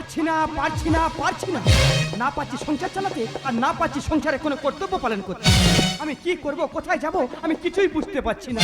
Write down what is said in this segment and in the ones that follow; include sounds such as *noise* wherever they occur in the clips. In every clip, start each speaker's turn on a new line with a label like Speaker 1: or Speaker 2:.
Speaker 1: পারছি না পারছি না পারছি না। না পাচ্ছি সংসার চালাতে আর না পাচ্ছি সংসারে কোনো কর্তব্য পালন করতে। আমি কি করব কোথায় যাব আমি কিছুই বুঝতে পারছি না।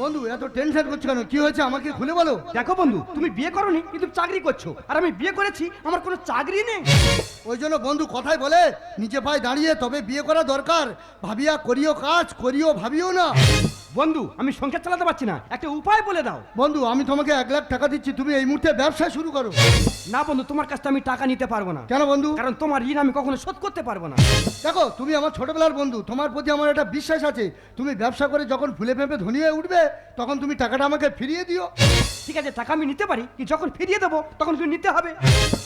Speaker 2: বন্ধু এত টেনশন করছ কেন? কি হয়েছে? আমাকে খুলে বলো।
Speaker 1: দেখো বন্ধু তুমি বিয়ে করনি কিন্তু চাকরি করছ। আর আমি বিয়ে করেছি আমার কোনো চাকরি নেই।
Speaker 2: ওই জন্য বন্ধু কথাই বলে নিজে পায়ে দাঁড়িয়ে তবে বিয়ে করা দরকার। ভাবিয়া করিও কাজ করিও ভাবিও না।
Speaker 1: বন্ধু আমি সংসার চালাতে পারছি না। একটা উপায় বলে দাও।
Speaker 2: বন্ধু আমি তোমাকে এক লাখ টাকা দিচ্ছি তুমি এই মুহূর্তে ব্যবসা শুরু করো।
Speaker 1: না বন্ধু তোমার কাছ থেকে আমি টাকা নিতে পারব না।
Speaker 2: কেন বন্ধু?
Speaker 1: কারণ তোমার ঋণ আমি কখনো শোধ করতে পারব না।
Speaker 2: দেখো তুমি আমার ছোটবেলার বন্ধু তোমার প্রতি আমার একটা বিশ্বাস আছে তুমি ব্যবসা করে যখন ফুলে ফেঁপে ধনী হয়ে উঠবে তখন তুমি টাকাটা আমাকে ফিরিয়ে দিও।
Speaker 1: ঠিক আছে টাকা আমি নিতে পারি কি যখন ফিরিয়ে দেবো তখন তুমি নিতে হবে।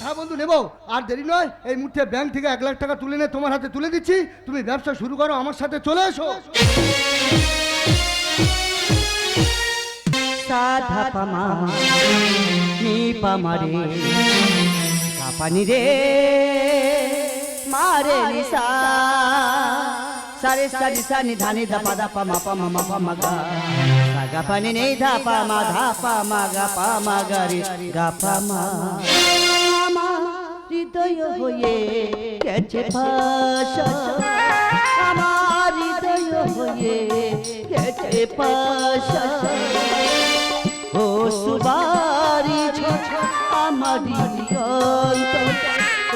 Speaker 2: হ্যাঁ বন্ধু নেব। আর দেরি নয় এই মুহূর্তে ব্যাংক থেকে এক লাখ টাকা তুলে নিয়ে তোমার হাতে তুলে দিচ্ছি। তুমি ব্যবসা শুরু করো আমার সাথে চলে এসো।
Speaker 3: সাধা পামা নি পামারে কাপানি রে। মারে নিসা সারে সারি সানি ধানি ধাপা ধাপা মাপা মামা পামা গা সাগা পানি নেই ধাপা মা ধাপা মা, গা পা মা, গা রে, গা পা মা। আমার হৃদয় হয়ে গেছে ভাষা আমার হৃদয় হয়ে গেছে পাশা। ও সুবারি আমারি অন্তর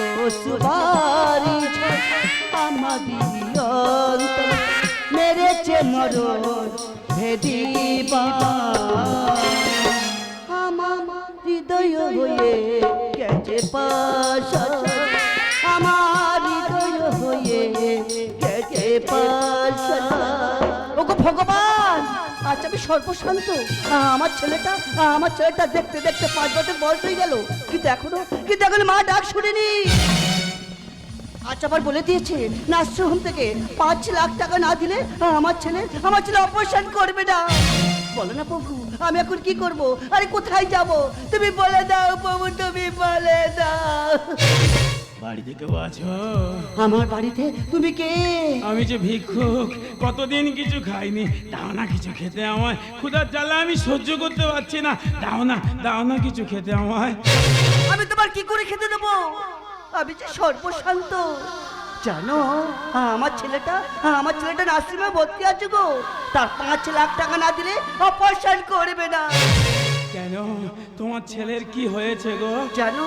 Speaker 3: ও সুবারি আমারি মেরেছে মরণ আমার হৃদয় হয়ে গেছে পাশা আমার হৃদয় হয়ে গেছে পাশা ওগো ভগবান আচ্ছা আমি সর্বশান্ত। আমার ছেলেটা আমার ছেলেটা দেখতে দেখতে পাঁচ বছর বয়স হয়ে গেল। কিন্তু এখনও কিন্তু এখনও মা ডাক শুনিনি। আচ্ছা আবার বলে দিয়েছে নার্সিংহোম থেকে পাঁচ লাখ টাকা না দিলে আমার ছেলে আমার ছেলে অপারেশন করবে না। বলো না প্রভু আমি এখন কি করব? আরে কোথায় যাব? তুমি বলে দাও প্রভু তুমি বলে দাও।
Speaker 4: বাড়িতে কেউ আছো?
Speaker 3: আমার বাড়িতে তুমি কে?
Speaker 4: আমি যে ভিক্ষুক কতদিন কিছু খাইনি দাও না কিছু খেতে আমায়। ক্ষুধার জ্বালা আমি সহ্য করতে পারছি না। দাও না দাও না কিছু খেতে আমায়।
Speaker 3: আমি তোমার কি করে খেতে দেবো? আমি যে সর্বশান্ত। জানো আমার ছেলেটা আমার ছেলেটা নার্সিংহোমে ভর্তি আছে গো। তার পাঁচ লাখ টাকা না দিলে অপারেশন করবে না।
Speaker 4: কেন? তোমার ছেলের কি হয়েছে গো?
Speaker 3: জানো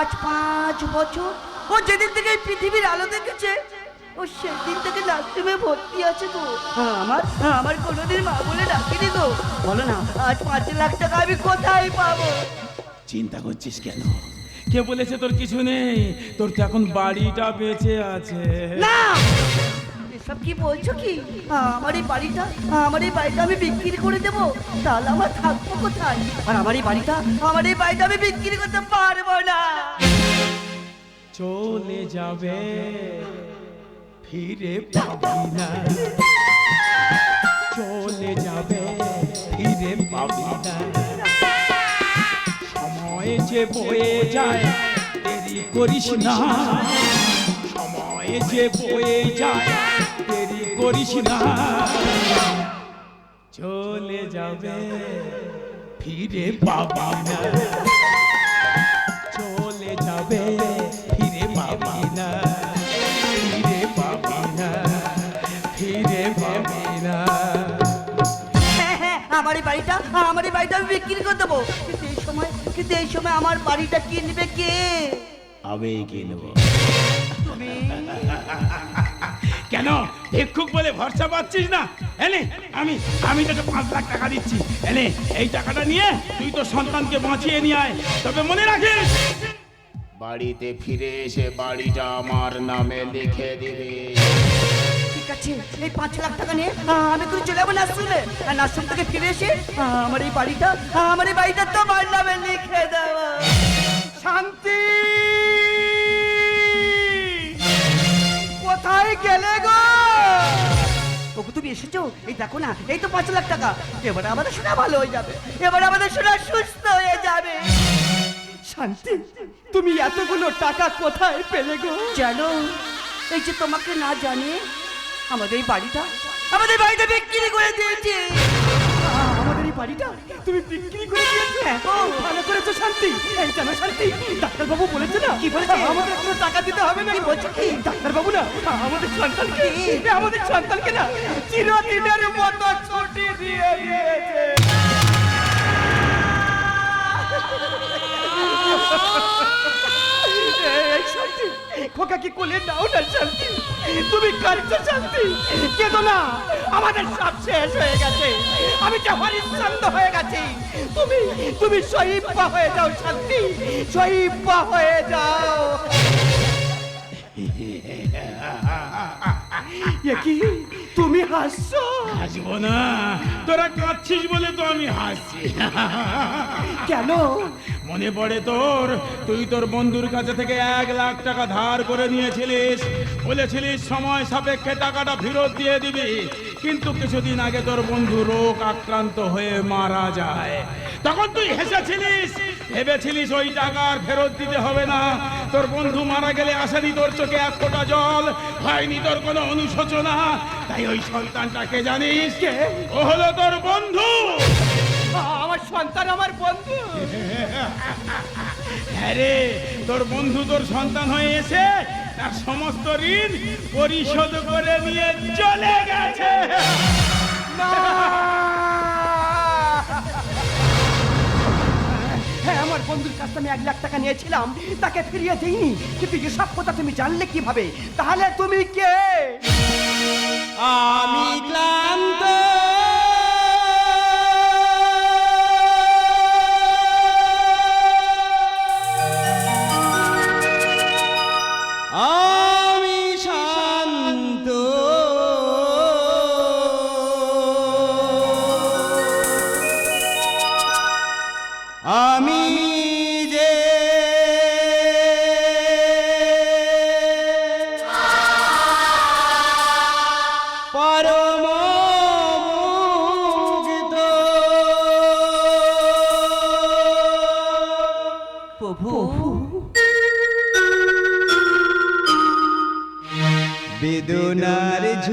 Speaker 3: আজ পাঁচ বছর। ও যেদিন থেকে এই পৃথিবীর আলো দেখেছে ও সেদিন থেকে নার্সিংহোমে ভর্তি আছে গো। আমার আমার কোনোদিন মা বলে ডাকিনি গো। বলো না আজ পাঁচ লাখ টাকা আমি কোথায় পাবো?
Speaker 4: চিন্তা করছিস কেন? কে বলেছে তোর কিছু নেই। তোর তো এখন বাড়িটা বেঁচে আছে।
Speaker 3: না! এসব কি বলছো কি? আমার এই বাড়িটা আমার এই বাড়িটা আমি বিক্রি করে দেবো। তাহলে আমার থাকব কোথায়? আর আমার এই বাড়িটা আমার এই বাড়িটা আমি বিক্রি করতে পারব না।
Speaker 4: চলে যাবে। ফিরে পাবি না। চলে যাবে। ফিরে পাবি না। সময় যে বয়ে যায়, দেরি করিস না। সময় যে বয়ে যায়, দেরি করিস না। চলে যাবে, ফিরে বাবা চলে যাবে
Speaker 3: বাড়িটা আমার এই বাড়িটা আমি বিক্রি করে দেবো। কিন্তু এই সময় কিন্তু এই সময় আমার বাড়িটা কিনবে কে?
Speaker 4: আমি কিনব
Speaker 3: তুমি?
Speaker 4: কেন? ভিক্ষুক বলে ভরসা পাচ্ছিস না? এনে আমি আমি তোকে পাঁচ লাখ টাকা দিচ্ছি। এনে এই টাকাটা নিয়ে তুই তোর সন্তানকে বাঁচিয়ে নিয়ে আয়। তবে মনে রাখিস?
Speaker 5: বাড়িতে ফিরে এসে বাড়িটা আমার নামে লিখে দিবি।
Speaker 3: ঠিক আছে এই পাঁচ লাখ টাকা নিয়ে আমি করে চলে যাব নার্সিংহোমে আর নার্সিং থেকে ফিরে এসে আমার এই বাড়িটা আমার এই বাড়িটা তোমার নামে লিখে দেবো
Speaker 1: শান্তি! কোথায় গেলে গো?
Speaker 3: ওকে তুমি এসেছ? এই দেখো না এই তো পাঁচ লাখ টাকা। এবারে আমাদের শোনা ভালো হয়ে যাবে। এবারে আমাদের শোনা সুস্থ হয়ে যাবে।
Speaker 1: শান্তি তুমি এতগুলো টাকা কোথায় পেলে গো?
Speaker 3: জানো এই যে তোমাকে না জানে আমাদের এই বাড়িটা আমাদের বাড়িটা বিক্রি করে দিয়েছে।
Speaker 1: আমাদের এই বাড়িটা তুমি বিক্রি করে দিয়েছ? ভালো করেছ শান্তি। এই জানো শান্তি। ডাক্তারবাবু বলেছে না? কি বলেছে? আমাদের কোনো টাকা দিতে হবে না। কি বলছো? কি? ডাক্তারবাবু না আমাদের সন্তানকে আমাদের সন্তানকে না চিরদিনের মতো ছুটি দিয়ে দিয়েছে। *laughs* শান্তি। খোকা কি কোলে নাও না শান্তি? তুমি কাঁদছো শান্তি? কেঁদো আমাদের সব শেষ হয়ে গেছে। আমি যে হরিশ্চন্দ হয়ে গেছি। তুমি তুমি শহীদা হয়ে যাও শান্তি। শহীদা হয়ে যাও। কি? তুমি হাসছো
Speaker 4: হাসবো না। তোরা কাঁদছিস বলে তো আমি হাসছি
Speaker 1: কেন?
Speaker 4: মনে পড়ে তোর তুই তোর বন্ধুর কাছে থেকে এক লাখ টাকা ধার করে নিয়েছিলিস। বলেছিলিস সময় সাপেক্ষে টাকাটা ফেরত দিয়ে দিবি। কিন্তু কিছুদিন আগে তোর বন্ধু রোগ আক্রান্ত হয়ে মারা যায়। তখন তুই হেসেছিলিস ভেবেছিলিস ওই টাকা আর ফেরত দিতে হবে না। তোর বন্ধু মারা গেলে আসেনি তোর চোখে এক ফোঁটা জল হয়নি তোর কোনো অনুশোচনা। তাই ওই সন্তানটাকে জানিস কে? ও হলো তোর বন্ধু।
Speaker 1: আমার সন্তান আমার বন্ধু।
Speaker 4: হ্যাঁ রে তোর বন্ধু তোর সন্তান হয়ে এসে তার সমস্ত ঋণ পরিশোধ করে নিয়ে চলে গেছে।
Speaker 1: না! বন্ধুর কাছ থেকে এক লাখ টাকা নিয়েছিলাম, তাকে ফিরিয়ে দিইনি। কিন্তু এসব কথা তুমি জানলে কীভাবে? তাহলে তুমি কে?
Speaker 6: আমি ক্লান্ত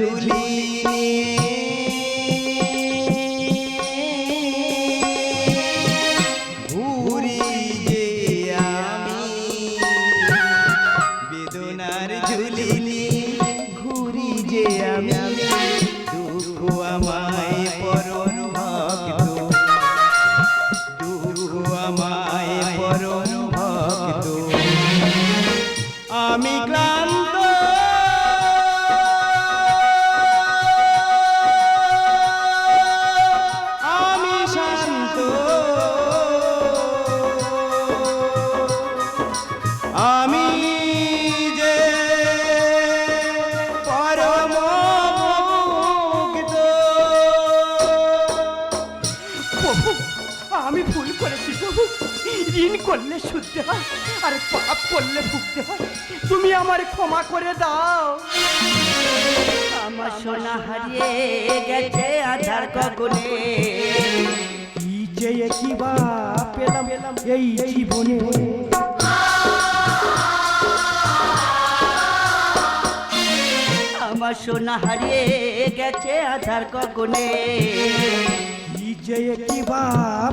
Speaker 6: বেদনার
Speaker 1: করলে শুদ্ধ হয় আর পাপ করলে ভুগতে হয়। তুমি আমার ক্ষমা করে দাও।
Speaker 6: আমার সোনা হারিয়ে গেছে আধার কখনে।
Speaker 1: কি চেয়ে কি বা পেলাম এই জীবনে?
Speaker 6: আমার সোনা হারিয়ে গেছে আধার কখনে।
Speaker 1: কি চেয়ে কি বা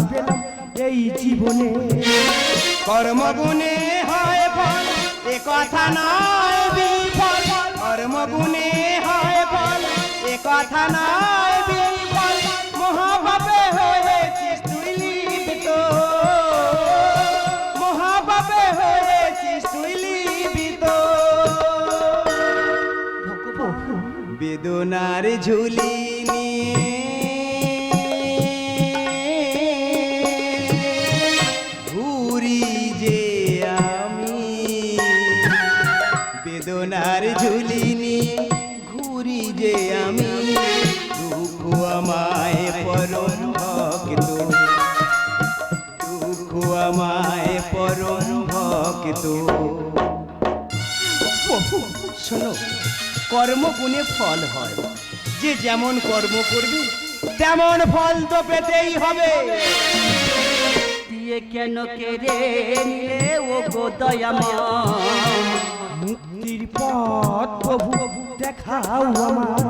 Speaker 1: পেলাম এই জীবনে?
Speaker 6: কর্মগুণে হয় ফল এ কথা নয় বিফল কর্মগুণে হয় ফল এ কথা নয় বিফল মহাপাপে হয়েছিস তুই লিপ্ত মহাপাপে হয়েছিস তুই লিপিত বেদনার ঝুলি বেদনার ঝুলি নিয়ে ঘুরি যে আমি, দুঃখ আমায় পরম ভক্ত দুঃখ আমায় পরম ভক্ত। শোনো কর্ম গুণে ফল হয়। যে যেমন কর্ম করবে, তেমন ফল তো পেতেই হবে। দিয়ে কেন কেড়ে নিলে ও গো দয়াময়?
Speaker 1: মুক্তির পথ প্রভু দেখাও আমার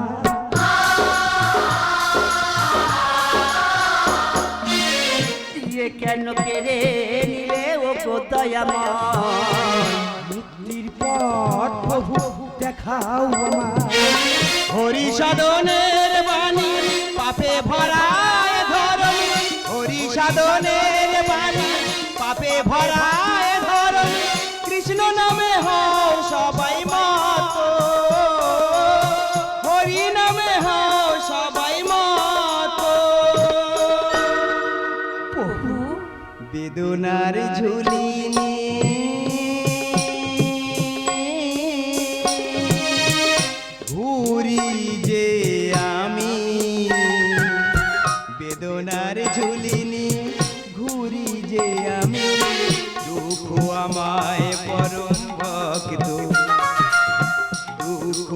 Speaker 3: কেন কেড়ে নিলে ও গো দয়াময়
Speaker 6: মুক্তির পথ প্রভু দেখাও আমার হরি সাধনের বেদনার ঝুলি ঘুরি যে আমি। বেদনার ঝুলিনি ঘুরি যে আমি। দুঃখ আমায় পরম ভক্ত। দুঃখ